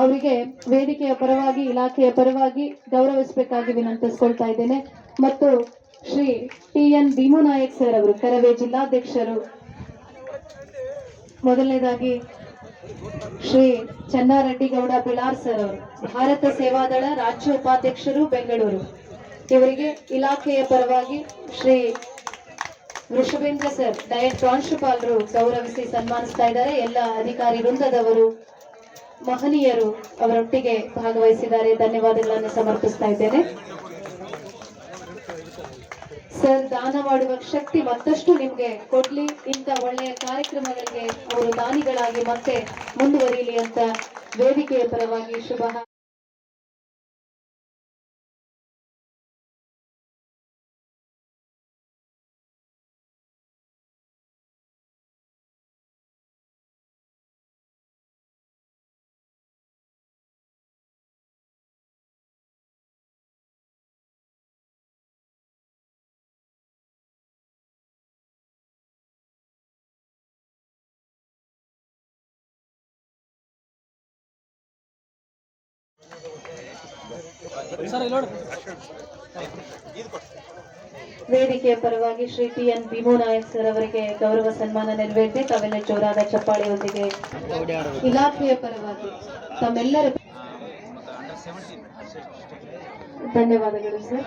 ಅವರಿಗೆ ವೇದಿಕೆಯ ಪರವಾಗಿ, ಇಲಾಖೆಯ ಪರವಾಗಿ ಗೌರವಿಸಬೇಕಾಗಿ ವಿನಂತಿಸ್ಕೊಳ್ತಾ ಇದ್ದೇನೆ. ಮತ್ತು Shri T N Bhimu Nayak sir ಅವರು, ಕರವೇ ಜಿಲ್ಲಾಧ್ಯಕ್ಷರು. ಮೊದಲನೇದಾಗಿ ಶ್ರೀ ಚನ್ನಾರೆಡ್ಡಿ ಗೌಡ ಬಿಳಾರ್ ಸರ್ ಅವರು, ಭಾರತ ಸೇವಾದಳ ರಾಜ್ಯ ಉಪಾಧ್ಯಕ್ಷರು ಬೆಂಗಳೂರು. ಇವರಿಗೆ ಇಲಾಖೆಯ ಪರವಾಗಿ ಶ್ರೀ ವೃಷಭೇಂದ್ರ ಸರ್ ಡಯಟ್ ಪ್ರಾಂಶುಪಾಲರು ಗೌರವಿಸಿ ಸನ್ಮಾನಿಸ್ತಾ ಇದ್ದಾರೆ. ಎಲ್ಲ ಅಧಿಕಾರಿ ವೃಂದದವರು ಮಹನೀಯರು ಅವರೊಟ್ಟಿಗೆ ಭಾಗವಹಿಸಿದ್ದಾರೆ. ಧನ್ಯವಾದಗಳನ್ನು ಸಮರ್ಪಿಸ್ತಾ ಇದ್ದೇನೆ. ಸರ್, ದಾನ ಮಾಡುವ ಶಕ್ತಿ ಮತ್ತಷ್ಟು ನಿಮ್ಗೆ ಕೊಡ್ಲಿ. ಇಂಥ ಒಳ್ಳೆಯ ಕಾರ್ಯಕ್ರಮಗಳಿಗೆ ಅವರು ದಾನಿಗಳಾಗಿ ಮತ್ತೆ ಮುಂದುವರಿಯಲಿ ಅಂತ ವೇದಿಕೆಯ ಪರವಾಗಿ ಶುಭ ವೇದಿಕೆಯ ಪರವಾಗಿ Shri T N Bhimu Nayak sir ಅವರಿಗೆ ಗೌರವ ಸನ್ಮಾನ ನೆರವೇರಿಸಿ ತಾವೆಲ್ಲ ಜೋರಾದ ಚಪ್ಪಾಳೆಯೊಂದಿಗೆ ಇಲಾಖೆಯ ಪರವಾಗಿ ತಮ್ಮೆಲ್ಲರ ಧನ್ಯವಾದಗಳು ಸರ್.